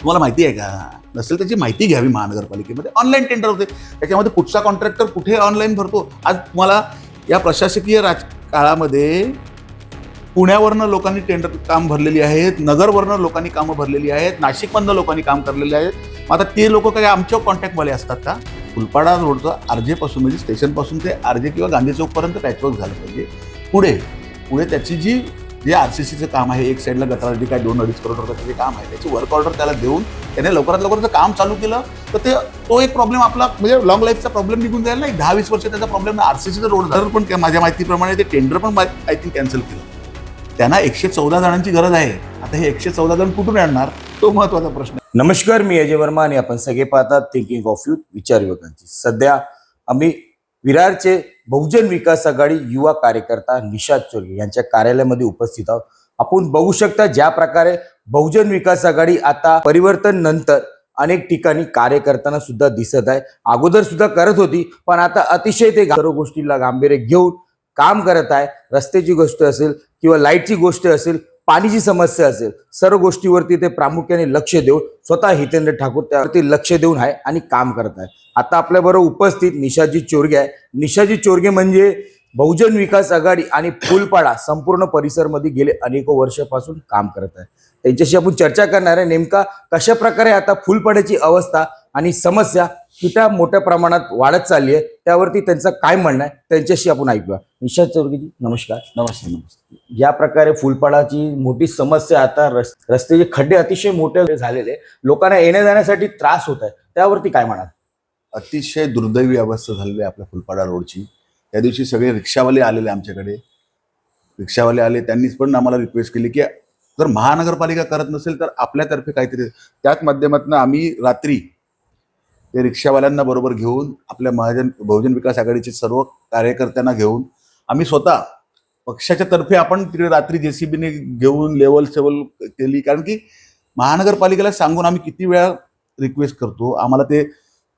तुम्हाला माहिती आहे का? नसेल त्याची माहिती घ्यावी महानगरपालिकेमध्ये. ऑनलाईन टेंडर होते. त्याच्यामध्ये कुठचा कॉन्ट्रॅक्टर कुठे ऑनलाईन भरतो? आज तुम्हाला या प्रशासकीय राज काळामध्ये पुण्यावरनं लोकांनी टेंडर काम भरलेली आहेत नगरवरनं लोकांनी कामं भरलेली आहेत नाशिकमधनं लोकांनी काम करलेले आहेत. मग आता ते लोक काय आमच्या कॉन्टॅक्टवाले असतात का? फुलपाडा रोडचं आरजेपासून म्हणजे स्टेशनपासून ते आरजे किंवा गांधी चौकपर्यंत पॅचवर्क झालं पाहिजे. पुढे पुढे त्याची जी जे आर सी सीचं काम आहे एक साईडला गटारासाठी काय दोन अडीच करोड रुपयाचं जे काम आहे. त्याची वर्क ऑर्डर त्याला देऊन त्याने लवकरात लवकर जर काम चालू केलं. तर ते तो एक प्रॉब्लेम आपला म्हणजे लॉंग लाईफचा प्रॉब्लेम निघून जाईल नाही. दहा वीस वर्ष त्याचा प्रॉब्लेम आर सी सीचं रोड झाला पण माझ्या माहितीप्रमाणे ते टेंडर पण आय थिंक कॅन्सल केलं. त्यांना एकशे चौदा जणांची गरज आहे. आता हे एकशे चौदा जण कुठून आणणार? तो महत्त्वाचा प्रश्न आहे. नमस्कार मी अजय वर्मा आणि आपण सगळे पाहतात थिंकिंग ऑफ यू विचार युवकांची सध्या आम्ही विरारचे बहुजन विकास आघाडी युवा कार्यकर्ता निषाद चोरगे यांच्या कार्यालयामध्ये उपस्थित आहोत. आपण बघू शकता ज्या प्रकारे बहुजन विकास आघाडी आता परिवर्तन नंतर अनेक ठिकाणी कार्य करताना सुद्धा दिसत आहे. अगोदर सुद्धा करत होती पण आता अतिशय ते सर्व गोष्टीला गांभीर्य घेऊन काम करत आहे. रस्त्याची गोष्ट असेल किंवा लाईटची गोष्ट असेल पाणीची समस्या असेल सर्व गोष्टीवरती ते प्रामुख्याने लक्ष देऊन स्वतः हितेंद्र ठाकूर त्यावरती लक्ष देऊन आहे आणि काम करत आहे. आता आपल्याबरोबर उपस्थित निशाजी चोरगे आहे. निशाजी चोरगे म्हणजे बहुजन विकास आघाडी आणि फुलपाडा संपूर्ण परिसरमध्ये गेले अनेक वर्षापासून काम करत आहे. त्यांच्याशी आपण चर्चा करणार आहे नेमका कशा प्रकारे आता फुलपाड्याची अवस्था आणि समस्या किती मोठ्या प्रमाणात वाढत चालली आहे त्यावरती त्यांचं काय म्हणणं आहे त्यांच्याशी आपण ऐकूया. निशाद चौरगेजी नमस्कार. नमस्ते नमस्ते. ज्या प्रकारे फुलपाडाची मोठी समस्या आता रस- रस्त्याचे खड्डे अतिशय मोठे झालेले लोकांना येण्या जाण्यासाठी त्रास होत आहे त्यावरती काय म्हणाल? अतिशय दुर्दैवी अवस्था झालेली आहे आपल्या फुलपाडा रोडची. त्या दिवशी सगळे रिक्षावाले आलेले आमच्याकडे. रिक्षावाले आले त्यांनीच पण आम्हाला रिक्वेस्ट केली की जर महानगरपालिका करत नसेल तर आपल्यातर्फे काहीतरी त्याच माध्यमातून आम्ही रात्री ते रिक्षावाल्यांना बरोबर घेऊन आपल्या महाजन बहुजन विकास आघाडीचे सर्व कार्यकर्त्यांना घेऊन आम्ही स्वतः पक्षाच्या तर्फे आपण तिकडे रात्री जे सी बीने घेऊन लेवल सेवल केली. कारण की महानगरपालिकेला सांगून आम्ही किती वेळा रिक्वेस्ट करतो आम्हाला ते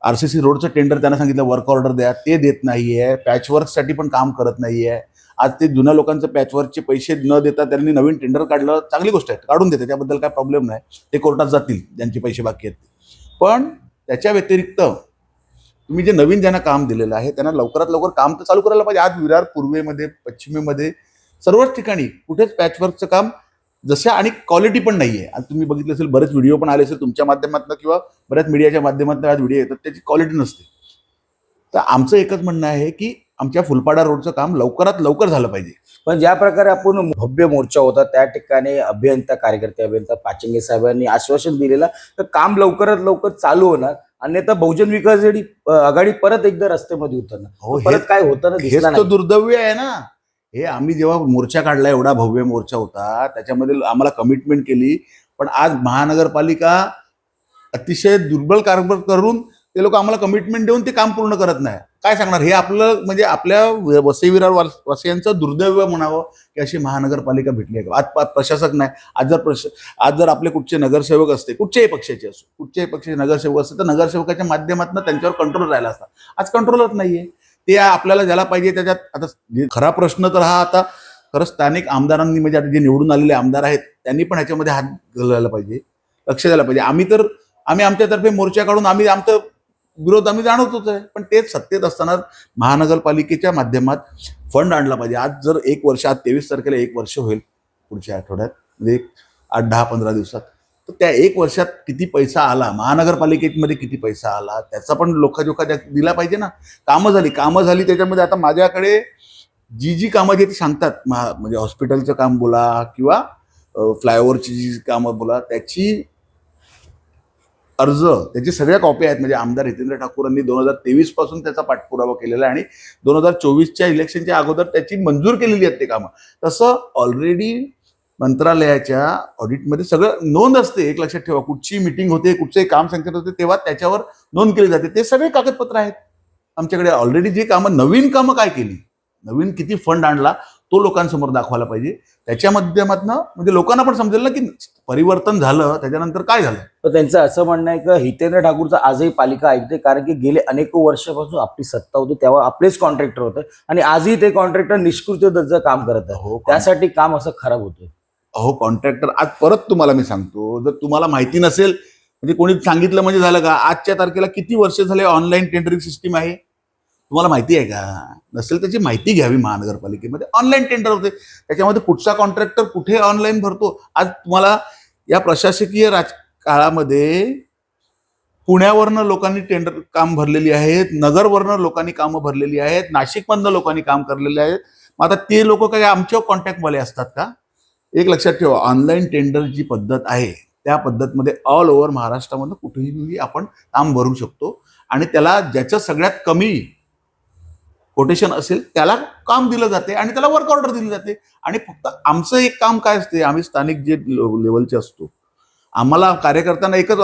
आर सी सी रोडचं टेंडर त्यांना सांगितलं वर्क ऑर्डर द्या. ते देत नाही आहे पॅचवर्कसाठी पण काम करत नाही आहे आज ते जुन्या लोकांचं पॅचवर्कचे पैसे न देता त्यांनी नवीन टेंडर काढलं. चांगली गोष्ट आहे काढून देते त्याबद्दल काय प्रॉब्लेम नाही. ते कोर्टात जातील ज्यांचे पैसे बाकी आहेत पण त्याच्या व्यतिरिक्त तुम्ही जे नवीन ज्यांना काम दिलेलं आहे त्यांना लवकरात लवकर काम तर चालू करायला पाहिजे. आज विरार पूर्वेमध्ये पश्चिमेमध्ये सर्वच ठिकाणी कुठेच पॅचवर्कचं काम जशा आणि क्वालिटी पण नाही आहे आज तुम्ही बघितलं असेल बरेच व्हिडिओ पण आले असेल तुमच्या माध्यमातून किंवा बऱ्याच मीडियाच्या माध्यमातून आज व्हिडिओ येतात त्याची क्वालिटी नसते. तर आमचं एकच म्हणणं आहे की आमच्या फुलपाडा रोडचं काम लवकरात लवकर झालं पाहिजे. पण ज्या प्रकारे आपण भव्य मोर्चा होता त्या ठिकाणी अभियंता कार्यकर्ते अभियंता पाचंगे साहेबांनी आश्वासन दिलेलं तर काम लवकरात लवकर चालू होणार. अन्यथा बहुजन विकास आघाडी आघाडी परत एकदा रस्त्यामध्ये उतरणार. हो परत काय हेच दिसणार तर नाही. दुर्दैवी आहे ना. हे आम्ही जेव्हा मोर्चा काढला एवढा भव्य मोर्चा होता त्याच्यामध्ये आम्हाला कमिटमेंट केली. पण आज महानगरपालिका अतिशय दुर्बल कारभार करून ते लोक आम्हाला कमिटमेंट देऊन ते काम पूर्ण करत नाही. काय सांगणार? हे आपलं म्हणजे आपल्या वसईविरार वासियांचं दुर्दैव म्हणावं की अशी महानगरपालिका भेटली आहे आज प्रशासक नाही. आज जर प्रश आज जर आपले कुठचे नगरसेवक असते कुठच्याही पक्षाचे असो कुठच्याही पक्षाचे नगरसेवक असते तर नगरसेवकाच्या माध्यमातून त्यांच्यावर कंट्रोल राहिला असता. आज कंट्रोलच नाहीये. ते आपल्याला ज्याला पाहिजे त्याच्यात आता खरा प्रश्न तर हा आता खरं स्थानिक आमदारांनी म्हणजे आता जे निवडून आलेले आमदार आहेत त्यांनी पण ह्याच्यामध्ये हात घालायला पाहिजे. लक्ष द्यायला पाहिजे. आम्ही तर आम्ही आमच्यातर्फे मोर्चा काढून आम्ही आमचं विरोध आम्ही जाणवतोच आहे. पण तेच सत्तेत असताना महानगरपालिकेच्या माध्यमात फंड आणला पाहिजे. आज जर एक वर्ष आज तेवीस तारखेला एक वर्ष होईल पुढच्या आठवड्यात. म्हणजे एक आठ दहा पंधरा दिवसात. तर त्या एक वर्षात किती पैसा आला? महानगरपालिकेमध्ये किती पैसा आला? त्याचा पण लोकाजोखा द्या- दिला पाहिजे ना. कामं झाली. कामं झाली त्याच्यामध्ये आता माझ्याकडे जी जी कामं जे ती सांगतात महा म्हणजे हॉस्पिटलचं काम बोला किंवा फ्लायओव्हरची जी कामं बोला त्याची अर्ज त्याची सगळ्या कॉपी आहेत. म्हणजे आमदार हितेंद्र ठाकूरांनी दोन हजार तेवीसपासून त्याचा पाठपुरावा केलेला आहे. आणि दोन हजार चोवीसच्या इलेक्शनच्या अगोदर त्याची मंजूर केलेली आहेत ते कामं. तसं ऑलरेडी मंत्रालयाच्या ऑडिटमध्ये सगळं नोंद असते. एक लक्षात ठेवा कुठची मिटिंग होते कुठचे काम सांगत होते तेव्हा त्याच्यावर नोंद केली जाते. ते सगळे कागदपत्र आहेत. आमच्याकडे ऑलरेडी जी कामं नवीन कामं काय केली? नवीन किती फंड आणला तो लोकांसमोर दाखवायला पाहिजे. त्याच्या माध्यमातून म्हणजे लोकांना पण समजेल ना की परिवर्तन झालं त्याच्यानंतर काय झालं? तर त्यांचं असं म्हणणं आहे की हितेंद्र ठाकूरचं आजही पालिका ऐकते कारण की गेले अनेक वर्षापासून आपली सत्ता होती तेव्हा आपलेच कॉन्ट्रॅक्टर होते आणि आजही ते कॉन्ट्रॅक्टर निष्कृत्य दर्जा काम करत आहे हो त्यासाठी काम असं खराब होतं अहो कॉन्ट्रॅक्टर आज परत तुम्हाला मी सांगतो जर तुम्हाला माहिती नसेल म्हणजे कोणी सांगितलं म्हणजे झालं का आजच्या तारखेला किती वर्ष झाले ऑनलाईन टेंडरिंग सिस्टीम आहे? तुम्हाला माहिती आहे का? नसेल त्याची माहिती घ्यावी महानगरपालिकेमध्ये. ऑनलाईन टेंडर होते. त्याच्यामध्ये कुठचा कॉन्ट्रॅक्टर कुठे ऑनलाईन भरतो? आज तुम्हाला या प्रशासकीय राज काळामध्ये पुण्यावरनं लोकांनी टेंडर काम भरलेली आहेत नगरवरनं लोकांनी कामं भरलेली आहेत नाशिकमधनं लोकांनी काम करलेले आहेत. मग आता ते लोक काय आमच्या कॉन्टॅक्टवाले असतात का? एक लक्षात ठेवा ऑनलाईन टेंडर जी पद्धत आहे त्या पद्धतमध्ये ऑल ओव्हर महाराष्ट्रामधनं कुठेही आपण काम भरू शकतो. आणि त्याला ज्याचं सगळ्यात कमी कोटेशन असेल त्याला काम दिलं जाते आणि त्याला वर्क ऑर्डर दिली जाते. आणि फक्त आमचं एक काम काय असते आम्ही स्थानिक जे लेवलचे असतो आम्हाला कार्यकर्त्यांना एकच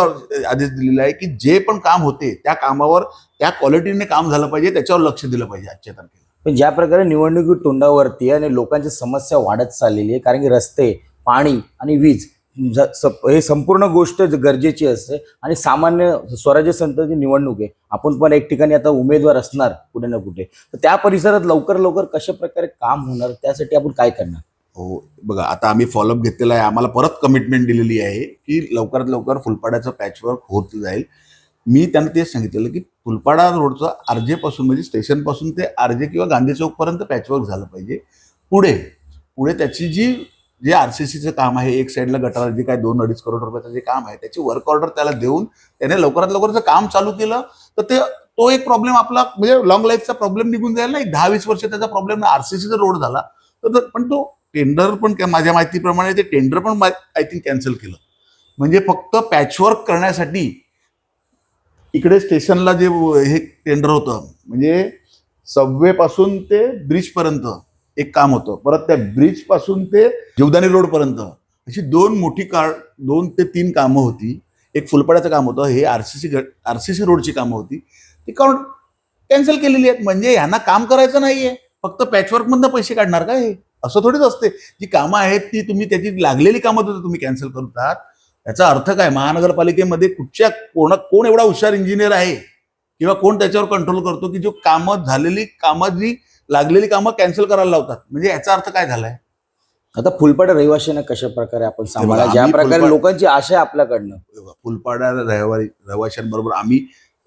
आदेश दिलेला आहे की जे पण काम होते त्या कामावर त्या क्वालिटीने काम झालं पाहिजे त्याच्यावर लक्ष दिलं पाहिजे आजच्या तारखेला. पण ज्या प्रकारे निवडणुकी तोंडावरती आणि लोकांची समस्या वाढत चाललेली आहे कारण की रस्ते पाणी आणि वीज हे संपूर्ण गोष्ट गरजेची असते. आणि सामान्य स्वराज्य संस्थेची निवडणूक आहे. आपण पण एक ठिकाणी आता उमेदवार असणार कुठे ना कुठे. तर त्या परिसरात लवकर लवकर कशा प्रकारे काम होणार? त्यासाठी आपण काय करणार? हो बघा आता आम्ही फॉलोअप घेतलेला आहे. आम्हाला परत कमिटमेंट दिलेली आहे की लवकरात लवकर फुलपाड्याचं पॅचवर्क होत जाईल. मी त्यांना तेच सांगितलेलं की फुलपाडा रोडचं आरजेपासून म्हणजे स्टेशनपासून ते आरजे किंवा गांधी चौकपर्यंत पॅचवर्क झालं पाहिजे. पुढे पुढे त्याची जी जे आर सी सीचं काम आहे एक साईडला गटार जे काय दोन अडीच करोड रुपयाचं जे काम आहे त्याची वर्क ऑर्डर त्याला देऊन त्याने लवकरात लवकर जर काम चालू केलं तर ते तो एक प्रॉब्लेम आपला म्हणजे लॉंग लाईफचा प्रॉब्लेम निघून जाईल ना. एक दहा वीस वर्ष त्याचा प्रॉब्लेम आरसीसीचा रोड झाला. तर पण तो टेंडर पण माझ्या माहितीप्रमाणे ते टेंडर पण आय थिंक कॅन्सल केलं. म्हणजे फक्त पॅचवर्क करण्यासाठी इकडे स्टेशनला जे हे टेंडर होतं म्हणजे सबवे पासून ते ब्रिज पर्यंत. एक काम होतं. परत त्या ब्रिजपासून ते जीवदानी रोड पर्यंत. अशी दोन मोठी कार दोन ते तीन कामं होती. एक फुलपाड्याचं काम होतं हे R C C R C C रोडची कामं होती. ती काउंट कॅन्सल केलेली आहेत. म्हणजे ह्यांना काम करायचं नाहीये. फक्त पॅचवर्कमधनं पैसे काढणार का हे? असं थोडीच असते. जी कामं आहेत ती तुम्ही त्याची लागलेली कामं तर तुम्ही कॅन्सल करतात याचा अर्थ काय? महानगरपालिकेमध्ये कुठच्या कोण कोण एवढा हुशार इंजिनियर आहे? किंवा कोण त्याच्यावर कंट्रोल करतो की जो कामं झालेली कामं जी लागलेली कामं कॅन्सल करायला लावतात. म्हणजे याचा अर्थ काय झालाय? आता फुलपाड रहिवाशांना कशा प्रकारे आपण सांभाळा आम्ही ज्या प्रकारे लोकांची आशा आहे आपल्याकडनं. फुलपाडा रहिवारी रहिवाशांबरोबर आम्ही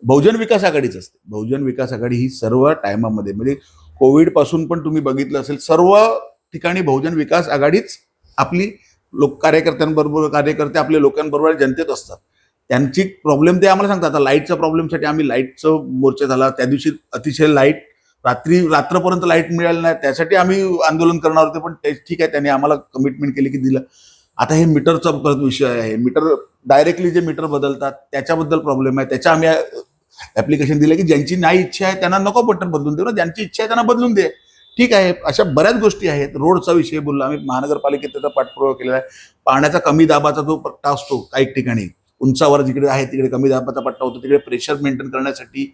बहुजन विकास आघाडीच असते. बहुजन विकास आघाडी ही सर्व टायमामध्ये म्हणजे कोविडपासून पण तुम्ही बघितलं असेल सर्व ठिकाणी बहुजन विकास आघाडीच आपली लोक कार्यकर्त्यांबरोबर कार्यकर्ते आपले लोकांबरोबर जनतेत असतात. त्यांची प्रॉब्लेम ते आम्हाला सांगतात. आता लाईटच्या प्रॉब्लेमसाठी आम्ही लाईटचं मोर्चा झाला. त्या दिवशी अतिशय लाइट रात्री रात्रपर्यंत लाइट मिळाली नाही. त्यासाठी आम्ही आंदोलन करणार होते पण ते ठीक आहे त्यांनी आम्हाला कमिटमेंट केली की दिलं. आता हे मीटरचा परत विषय आहे. मीटर डायरेक्टली जे मीटर बदलतात त्याच्याबद्दल प्रॉब्लेम आहे. त्याच्या आम्ही ऍप्लिकेशन दिलं की ज्यांची नाही इच्छा आहे त्यांना नको बटन बदलून दे ना. ज्यांची इच्छा आहे त्यांना बदलून दे. ठीक आहे अशा बऱ्याच गोष्टी आहेत. रोडचा विषय बोललो आम्ही. महानगरपालिकेत त्याचा पाठपुरावा केलेला आहे. पाण्याचा कमी दाबाचा जो पट्टा असतो काही ठिकाणी उंचावर जिकडे आहे तिकडे कमी दाबाचा पट्टा होतो. तिकडे प्रेशर मेंटेन करण्यासाठी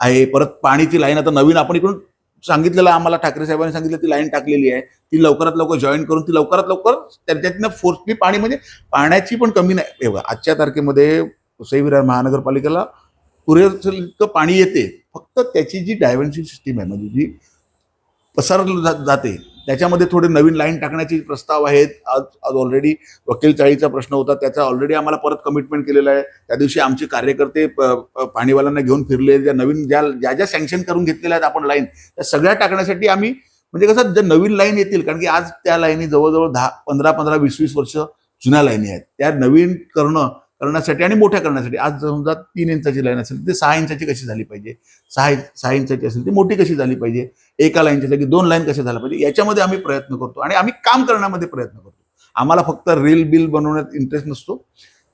आहे. परत पाणीची लाईन आता नवीन आपण इकडून सांगितलेलं आम्हाला ठाकरे साहेबांनी सांगितलं ती लाईन टाकलेली आहे. ती लवकरात लवकर जॉईन करून ती लवकरात लवकर त्यांच्यातनं फोर्सली पाणी म्हणजे पाण्याची पण कमी नाही. हे आजच्या तारखेमध्ये वसई विरार महानगरपालिकेला पुरेसं इतकं पाणी येते. फक्त त्याची जी डायव्हर्सिंग सिस्टीम आहे म्हणजे जी पसरलं जा- जाते त्याच्यामध्ये थोडे नवीन लाईन टाकण्याचे प्रस्ताव आहेत आज आज ऑलरेडी वकील चाळीचा प्रश्न होता त्याचा ऑलरेडी आम्हाला परत कमिटमेंट केलेला आहे. त्या दिवशी आमचे कार्यकर्ते प- पाणीवाल्यांना घेऊन फिरले ज्या नवीन ज्या ज्या ज्या सँक्शन करून घेतलेल्या आहेत आपण लाईन त्या सगळ्या टाकण्यासाठी आम्ही म्हणजे कसं ज्या नवीन लाईन येतील कारण की आज त्या लाईनी जवळजवळ दहा पंधरा पंधरा वीस वीस वर्ष जुन्या लाईनी आहेत. त्या नवीन करणं करण्यासाठी आणि मोठ्या करण्यासाठी. आज समजा तीन इंचाची लाईन असेल ते सहा इंचाची कशी झाली पाहिजे? सहा सहा इंचाची असेल ती मोठी कशी झाली पाहिजे? एका लाईनच्या जागी दोन लाईन कशा झाल्या पाहिजे? याच्यामध्ये आम्ही प्रयत्न करतो आणि आम्ही काम करण्यामध्ये प्रयत्न करतो. आम्हाला फक्त रील बिल बनवण्यात इंटरेस्ट नसतो.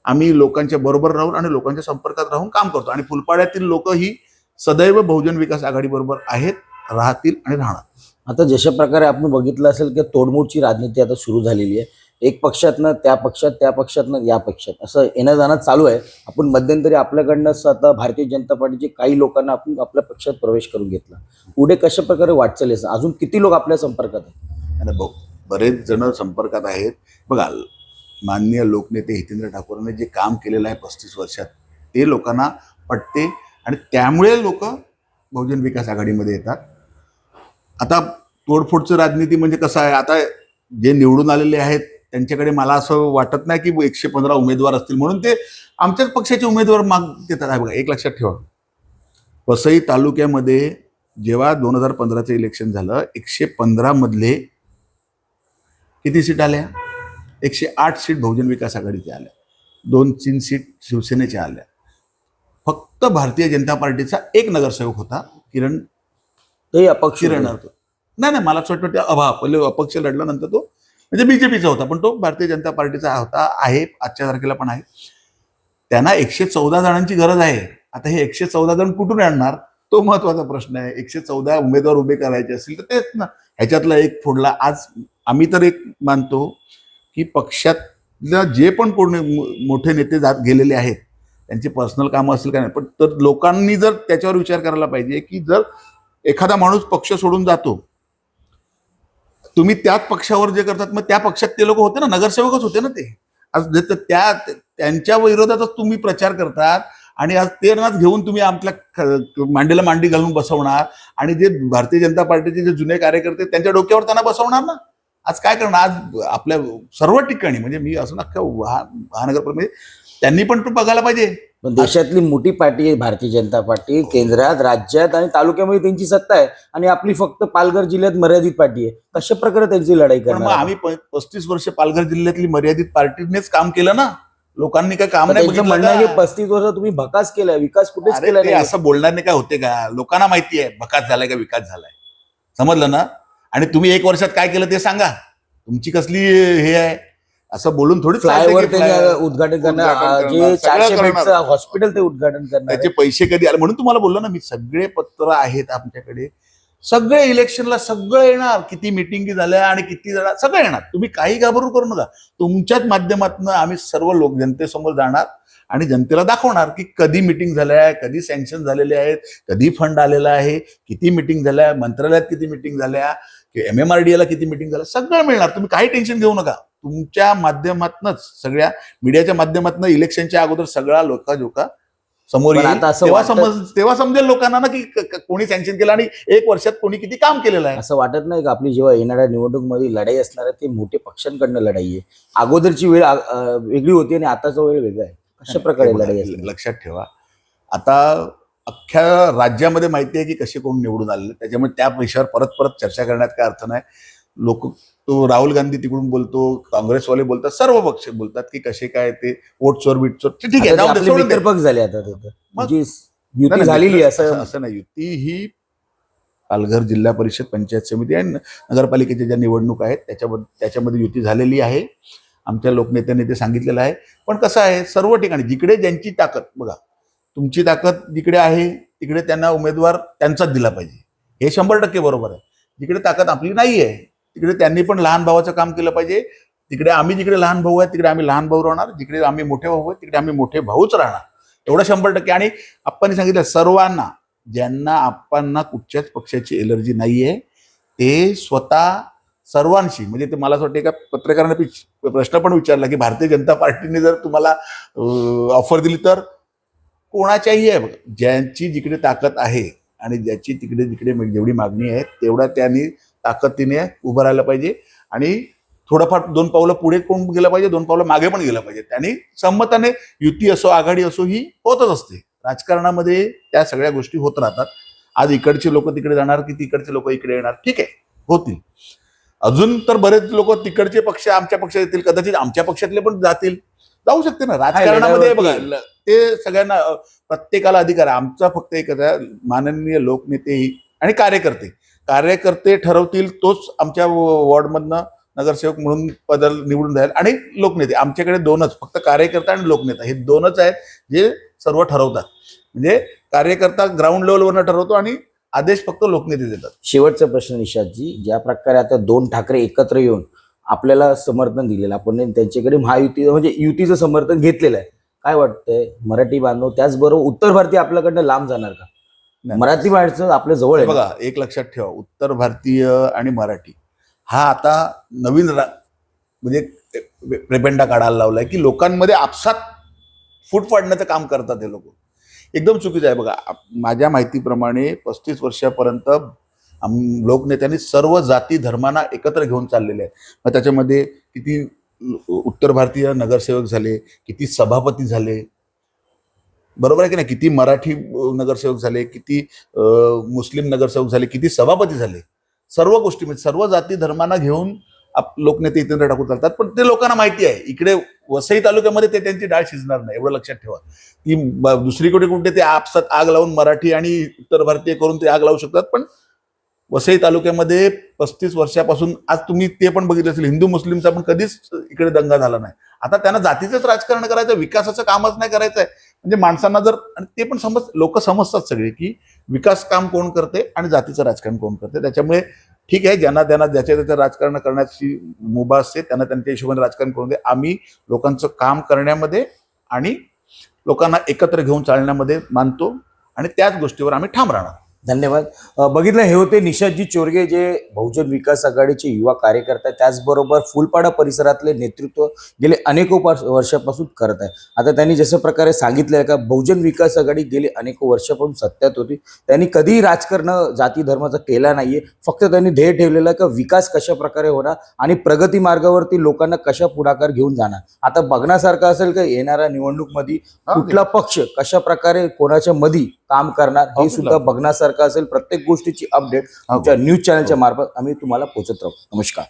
आम्ही लोकांच्या बरोबर राहून आणि लोकांच्या संपर्कात राहून काम करतो. आणि फुलपाड्यातील लोक ही सदैव बहुजन विकास आघाडीबरोबर आहेत राहतील आणि राहणार. आता जशा प्रकारे आपण बघितलं असेल की तोडमोडची राजनीती आता सुरू झालेली आहे. एक पक्षातनं त्या पक्षात त्या पक्षातनं या पक्षात. असं येणं जाणं चालू आहे. आपण मध्यंतरी आपल्याकडनं स- आता भारतीय जनता पार्टीचे काही लोकांना आपण आपल्या पक्षात प्रवेश करून घेतला. पुढे कशा प्रकारे वाटचाल असं अजून किती लोक आपल्या संपर्कात आहेत? आणि ब- बरेच जण संपर्कात आहेत. बघा माननीय लोकनेते हितेंद्र ठाकूरांनी जे काम केलेलं आहे पस्तीस वर्षात ते लोकांना पटते आणि त्यामुळे लोक बहुजन विकास आघाडीमध्ये येतात. आता तोडफोडचं राजनीती म्हणजे कसं आहे? आता जे निवडून आलेले आहेत त्यांच्याकडे मला असं वाटत नाही की एकशे पंधरा उमेदवार असतील म्हणून ते आमच्याच पक्षाचे उमेदवार माग देतात. आहे बघा एक लक्षात ठेवा. वसई तालुक्यामध्ये जेव्हा दोन हजार पंधराचं इलेक्शन झालं एकशे पंधरा मधले किती सीट आल्या? एकशे आठ सीट बहुजन विकास आघाडीच्या आल्या. दोन तीन सीट शिवसेनेच्या आल्या. फक्त भारतीय जनता पार्टीचा एक नगरसेवक होता किरण ते अपक्ष किरण नाही नाही मला असं वाटतं ते अभा पहिले अपक्ष लढला नंतर तो म्हणजे बीजेपीचा होता पण तो भारतीय जनता पार्टीचा होता आहे आजच्या तारखेला पण आहे. त्यांना एकशे चौदा जणांची गरज आहे. आता हे एकशे चौदा जण कुठून आणणार? तो महत्त्वाचा प्रश्न आहे. एकशे चौदा उमेदवार उभे करायचे असतील तर तेच ना. ह्याच्यातला एक फोडला. आज आम्ही तर एक मानतो की पक्षातल्या जे पण कोण मोठे नेते जात गेलेले आहेत त्यांची पर्सनल कामं असतील का नाही पण तर लोकांनी जर त्याच्यावर विचार करायला पाहिजे की जर एखादा माणूस पक्ष सोडून जातो तुम्ही त्याच पक्षावर जे करतात मग त्या पक्षात ते लोक होते ना नगरसेवकच होते ना ते. आज तर त्या त्यांच्या विरोधातच तुम्ही प्रचार करतात आणि आज ते नाच घेऊन तुम्ही आपल्या ख- मांडीला मांडी घालून बसवणार आणि जे भारतीय जनता पार्टीचे जे जुने कार्यकर्ते त्यांच्या डोक्यावर त्यांना बसवणार ना? आज काय करणार? आज आपल्या सर्व ठिकाणी म्हणजे मी असं अख्ख्या महानगरपालिका त्यांनी पण तो बघायला पाहिजे. पण देशातली मोठी पार्टी आहे भारतीय जनता पार्टी केंद्रात राज्यात आणि तालुक्यामध्ये त्यांची सत्ता आहे. आणि आपली फक्त पालघर जिल्ह्यात मर्यादित पार्टी आहे. कशा प्रकारे त्यांची लढाई करणार? आम्ही पस्तीस वर्ष पालघर जिल्ह्यातली मर्यादित पार्टीनेच काम केलं ना? लोकांनी काय काम नाही म्हणणं? की? पस्तीस वर्ष तुम्ही भकास केलाय विकास कुठेच केला नाही असं बोलण्याने काय होते का? लोकांना माहिती आहे भकास झालाय का विकास झालाय. समजलं ना? आणि तुम्ही एक वर्षात काय केलं ते सांगा. तुमची कसली हे आहे? असं बोलून थोडी फ्लायओव्हर उद्घाटन करणार जे चारशे बेडचं. हॉस्पिटल ते उद्घाटन करणार त्याचे. पैसे कधी आले? म्हणून तुम्हाला बोललो ना मी सगळे पत्र आहेत आमच्याकडे. सगळे इलेक्शनला सगळं येणार. किती मिटिंगी झाल्या आणि किती जण सगळं येणार. तुम्ही काही घाबरू करू नका. तुमच्याच माध्यमातून आम्ही सर्व लोक जनतेसमोर जाणार आणि जनतेला दाखवणार की कधी मिटिंग झाल्या आहे कधी सँक्शन झालेले आहेत कधी फंड आलेला आहे किती मिटिंग झाल्या मंत्रालयात किती मिटिंग झाल्या एम एम आर डी ला किती मिटिंग झाल्या सगळं मिळणार. तुम्ही काही टेन्शन घेऊ नका. तुमच्या माध्यमातूनच सगळ्या मीडियाच्या माध्यमातून इलेक्शनच्या अगोदर सगळा लोका जोका समोर तेव्हा समज तेव्हा समजेल लोकांना ना की कोणी सँक्शन केलं आणि एक वर्षात कोणी किती काम केलेलं आहे. असं वाटत नाही का? आपली जेव्हा येणाऱ्या निवडणूकमध्ये लढाई असणार आहे ती मोठे पक्षांकडनं लढाई आहे. अगोदरची वेळ वेगळी होती आणि आताचा वेळ वेगळा आहे. कशा प्रकारे लढाई लक्षात ठेवा. आता अख्ख्या राज्यामध्ये माहिती आहे की कसे कोण निवडून आलेले त्याच्यामुळे त्या विषयावर परत परत चर्चा करण्यात काय अर्थ नाही. लोक तो राहुल गांधी तिकडून बोलतो काँग्रेसवाले बोलतात सर्व पक्ष बोलतात की कसे काय ते वोट चोर बीट चोर ठीक आहे जाऊ दे, सोडून दे. झाले आता तिथं. मग- जी नाही, युती नाही, झालेली आहे असं असं नाही. युती ही पालघर जिल्हा परिषद पंचायत समिती आणि नगरपालिकेच्या ज्या निवडणूक आहेत त्याच्याबद्दल त्याच्यामध्ये युती झालेली आहे. आमच्या लोकनेत्यांनी ते सांगितलेलं आहे. पण कसं आहे सर्व ठिकाणी जिकडे ज्यांची ताकद बघा तुमची ताकद जिकडे आहे तिकडे त्यांना उमेदवार त्यांचाच दिला पाहिजे. हे शंभर टक्के बरोबर आहे. जिकडे ताकद आपली नाही आहे तिकडे त्यांनी पण लहान भावाचं काम केलं पाहिजे. तिकडे आम्ही जिकडे लहान भाऊ आहे तिकडे आम्ही लहान भाऊ राहणार. जिकडे आम्ही मोठे भाऊ आहे तिकडे आम्ही मोठे भाऊच राहणार. एवढं शंभर टक्के. आणि आपण सांगितलं सर्वांना ज्यांना आपणना कुठच्याच पक्षाची एलर्जी नाही आहे ते स्वतः सर्वांशी म्हणजे ते मला असं वाटतं एका पत्रकाराने प्रश्न पण विचारला की भारतीय जनता पार्टीने जर तुम्हाला ऑफर दिली तर कोणाच्याही आहे बघा. ज्यांची जिकडे ताकद आहे आणि ज्याची तिकडे जिकडे जेवढी मागणी आहे तेवढा त्यांनी ताकदीने उभं राहायला पाहिजे. आणि थोडंफार दोन पावलं पुढे कोण गेलं पाहिजे दोन पावलं मागे पण गेलं पाहिजे. त्यांनी संमताने युती असो आघाडी असो ही होतच असते. राजकारणामध्ये त्या सगळ्या गोष्टी होत राहतात. आज इकडचे लोक तिकडे जाणार की तिकडचे लोक इकडे येणार? ठीक आहे होतील. अजून तर बरेच लोक तिकडचे पक्ष आमच्या पक्षात येतील कदाचित आमच्या पक्षातले पण जातील. जाऊ शकते ना राजकारणामध्ये बघा ते सगळ्यांना प्रत्येकाला अधिकार आहे. आमचा फक्त एकच आहे माननीय लोकनेते आणि कार्यकर्ते. कार्यकर्ते ठरवतील तोच आमच्या वॉर्डमधनं नगरसेवक म्हणून बदल निवडून जाईल आणि लोकनेते. आमच्याकडे दोनच फक्त कार्यकर्ता आणि लोकनेता. हे दोनच आहेत जे सर्व ठरवतात. म्हणजे कार्यकर्ता ग्राउंड लेवलवरनं ठरवतो आणि आदेश फक्त लोकनेते देतात. शेवटचा प्रश्न निषादजी ज्या प्रकारे आता दोन ठाकरे एकत्र येऊन आपल्याला समर्थन दिलेलं आपण त्यांच्याकडे महायुती म्हणजे युतीचं समर्थन घेतलेलं आहे. काय वाटतंय? मराठी बांधव त्याचबरोबर उत्तर भारतीय आपल्याकडनं लांब जाणार का? मराठी माणसं आपल्या जवळ आहे? बघा एक लक्षात ठेवा. उत्तर भारतीय आणि मराठी. हा आता नवीन म्हणजे प्रेपेंडा काढायला लावलाय की लोकांमध्ये आपसात फूट पाडण्याचं काम करतात हे लोक. एकदम चुकीचं आहे. बघा माझ्या माहितीप्रमाणे पस्तीस वर्षापर्यंत लोकनेत्यांनी सर्व जाती धर्मांना एकत्र घेऊन चाललेले आहेत. मग त्याच्यामध्ये किती उत्तर भारतीय नगरसेवक झाले किती सभापती झाले बरोबर आहे की नाही? किती मराठी नगरसेवक झाले किती मुस्लिम नगरसेवक झाले किती सभापती झाले? सर्व गोष्टी म्हणजे सर्व जाती धर्मांना घेऊन आप लोकनेते इथे टाकून चालतात पण ते लोकांना माहिती आहे. इकडे वसई तालुक्यामध्ये ते त्यांची डाळ शिजणार नाही एवढं लक्षात ठेवा. ती दुसरीकडे कुठे ते आपसात आग लावून मराठी आणि उत्तर भारतीय करून ते आग लावू शकतात पण वसई तालुक्यामध्ये पस्तीस वर्षापासून आज तुम्ही ते पण बघितलं असेल हिंदू मुस्लिमचा पण कधीच इकडे दंगा झाला नाही. आता त्यांना जातीचंच राजकारण करायचं विकासाचं कामच नाही करायचं आहे म्हणजे माणसांना जर आणि ते पण समज लोक समजतात सगळे की विकास काम कोण करते आणि जातीचं राजकारण कोण करते. त्याच्यामुळे ठीक आहे ज्यांना त्यांना ज्याच्या त्याच्या राजकारण करण्याची मुभा असते त्यांना त्यांच्या हिशोबाने राजकारण करून दे. आम्ही लोकांचं काम करण्यामध्ये आणि लोकांना एकत्र घेऊन चालण्यामध्ये मानतो आणि त्याच गोष्टीवर आम्ही ठाम राहणार. धन्यवाद. बघितलं हे होते निशादजी चोरगे जे बहुजन विकास आघाडीचे युवा कार्यकर्ते आहेत. त्याचबरोबर फुलपाडा परिसरातले नेतृत्व गेले अनेको वर्ष- वर्षापासून करत आहे आता त्यांनी जसं प्रकारे सांगितलं आहे का बहुजन विकास आघाडी गेली अनेको वर्षापासून सत्यात होती. त्यांनी कधीही राजकारण जाती धर्माचा केला नाहीये. फक्त त्यांनी ध्येय ठेवलेलं आहे का विकास कशा प्रकारे होणार आणि प्रगती मार्गावरती लोकांना कशा पुढाकार घेऊन जाणार. आता बघण्यासारखं असेल का येणाऱ्या निवडणूकमध्ये कुठला पक्ष कशा प्रकारे कोणाच्या मधी काम करणार हे सुद्धा बघण्यासारखं असेल प्रत्येक गोष्टीची अपडेट आमच्या न्यूज चॅनलच्या मार्फत आम्ही तुम्हाला पोहोचत राहू. नमस्कार.